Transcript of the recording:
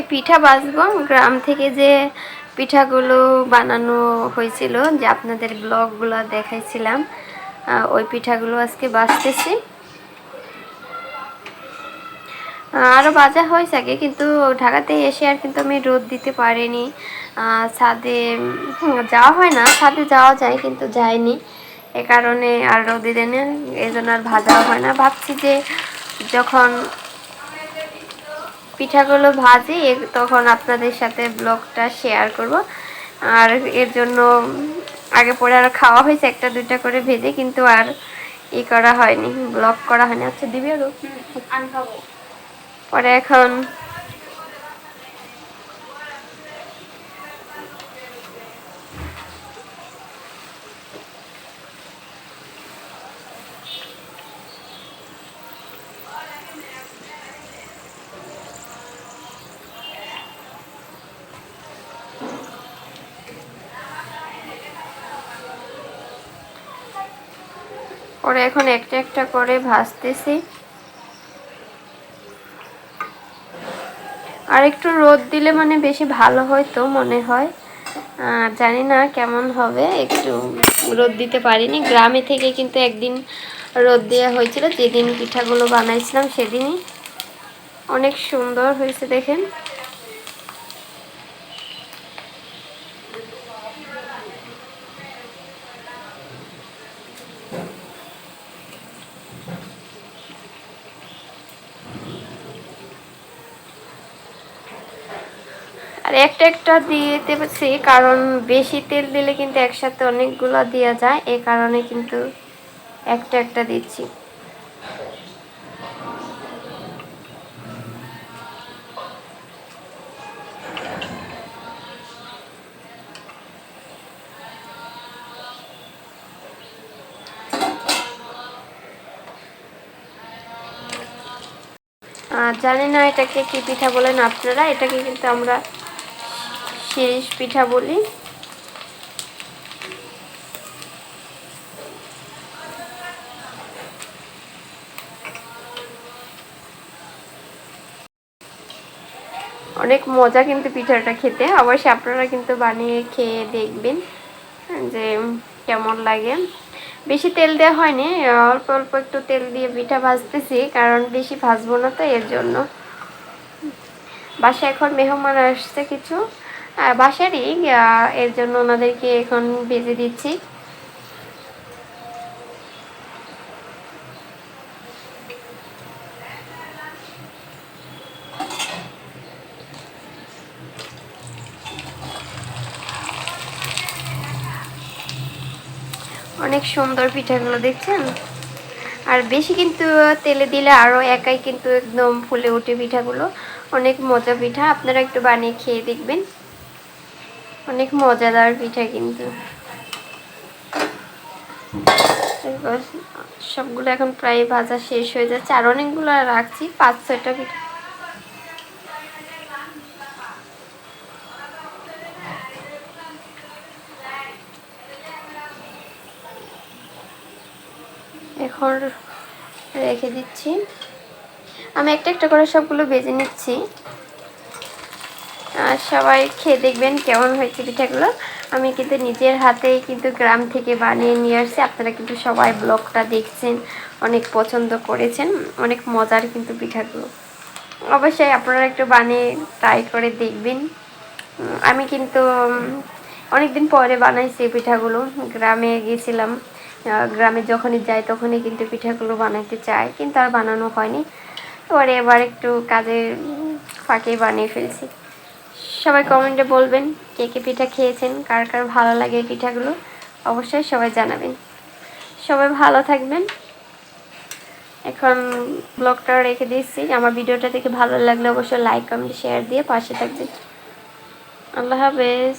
আজকে পিঠা বাজবো। গ্রাম থেকে যে পিঠাগুলো বানানো হয়েছিল, যে আপনাদের ব্লগগুলো দেখাইছিলাম ওই পিঠাগুলো আজকে বাজতেছি। আরও বাজা হয়েছে আগে কিন্তু ঢাকাতে এসে আর কিন্তু আমি রোদ দিতে পারিনি। ছাদে যাওয়া হয় না, ছাদে যাওয়া যায়, কিন্তু যায়নি এ কারণে আর রোদে দেন এই জন্য আর ভাজাও হয় না। ভাবছি যে যখন পিঠাগুলো ভাজি তখন আপনাদের সাথে ব্লগটা শেয়ার করব। আর এর জন্য আগে পরে আর খাওয়া হয়েছে একটা দুইটা করে ভেজে কিন্তু আর ই করা হয়নি ব্লগ করা হয়নি। আচ্ছা দিবি আরও? আমি পরে এখন পরে এখন একটা একটা করে ভাজতেছি। আর একটু রোদ দিলে মানে বেশি ভালো হয়তো মনে হয়। জানি না কেমন হবে, একটু রোদ দিতে পারিনি। গ্রামে থেকে কিন্তু একদিন রোদ দেওয়া হয়েছিল, যেদিন পিঠাগুলো বানাইছিলাম সেদিনই। অনেক সুন্দর হয়েছে দেখেন। আর একটা একটা দিতে পারছি কারণ বেশি তেল দিলে কিন্তু একসাথে অনেকগুলো দেওয়া যায় এই কারণে কিন্তু একটা একটা দিচ্ছি। জানি না এটাকে কি পিঠা বলেন আপনারা, এটাকে কিন্তু আমরা শিরিষ পিঠা বলি। অনেক মজা কিন্তু পিঠাটা খেতে। অবশ্যই আপনারা কিন্তু বানিয়ে খেয়ে দেখবেন যে কেমন লাগে। বেশি তেল দেওয়া হয়নি, অল্প অল্প একটু তেল দিয়ে পিঠা ভাজতেছি, কারণ বেশি ভাজবো না তো, এর জন্য। বাসায় এখন মেহমান আসছে কিছু। বাসারই এর জন্য ওনাদেরকে এখন ভেজে দিচ্ছি। অনেক সুন্দর পিঠাগুলো দেখছেন? আর বেশি কিন্তু তেলে দিলে আরও একাই কিন্তু একদম ফুলে ওঠে পিঠাগুলো। অনেক মজা পিঠা, আপনারা একটু বানিয়ে খেয়ে দেখবেন। অনেক মজাদার পিঠা কিন্তু। সবগুলো এখন প্রায় ভাজা শেষ হয়ে যাচ্ছে। আর অনেকগুলো রাখছি, পাঁচ, ছয়টা পিঠা। এখন রেখে দিচ্ছি। আমি একটা একটা করে সবগুলো বেজে নিচ্ছি। সবাই খেয়ে দেখবেন কেমন হয়েছে পিঠাগুলো। আমি কিন্তু নিজের হাতেই কিন্তু গ্রাম থেকে বানিয়ে নিয়ে আসছি। আপনারা কিন্তু সবাই ব্লগটা দেখছেন, অনেক পছন্দ করেছেন, অনেক মজার কিন্তু পিঠাগুলো। অবশ্যই আপনারা একটু বানিয়ে ট্রাই করে দেখবেন। আমি কিন্তু অনেক দিন পরে বানাইছি পিঠাগুলো। গ্রামে গিয়েছিলাম গ্রামে যখনই যাই তখনই কিন্তু পিঠাগুলো বানাইতে চাই, কিন্তু আর বানানো হয়নি। পরে এবার একটু কাজের ফাঁকে বানিয়ে ফেলছি। সবাই কমেন্টে বলবেন কে কে পিঠা খেয়েছেন, কার কার ভালো লাগে এই পিঠাগুলো। অবশ্যই সবাই জানাবেন। সবাই ভালো থাকবেন। এখন ব্লগটা রেখে দিচ্ছি। আমার ভিডিওটা দেখে ভালো লাগলে অবশ্যই লাইক, কমেন্ট শেয়ার দিয়ে পাশে থাকবেন। আল্লাহ হাফেজ।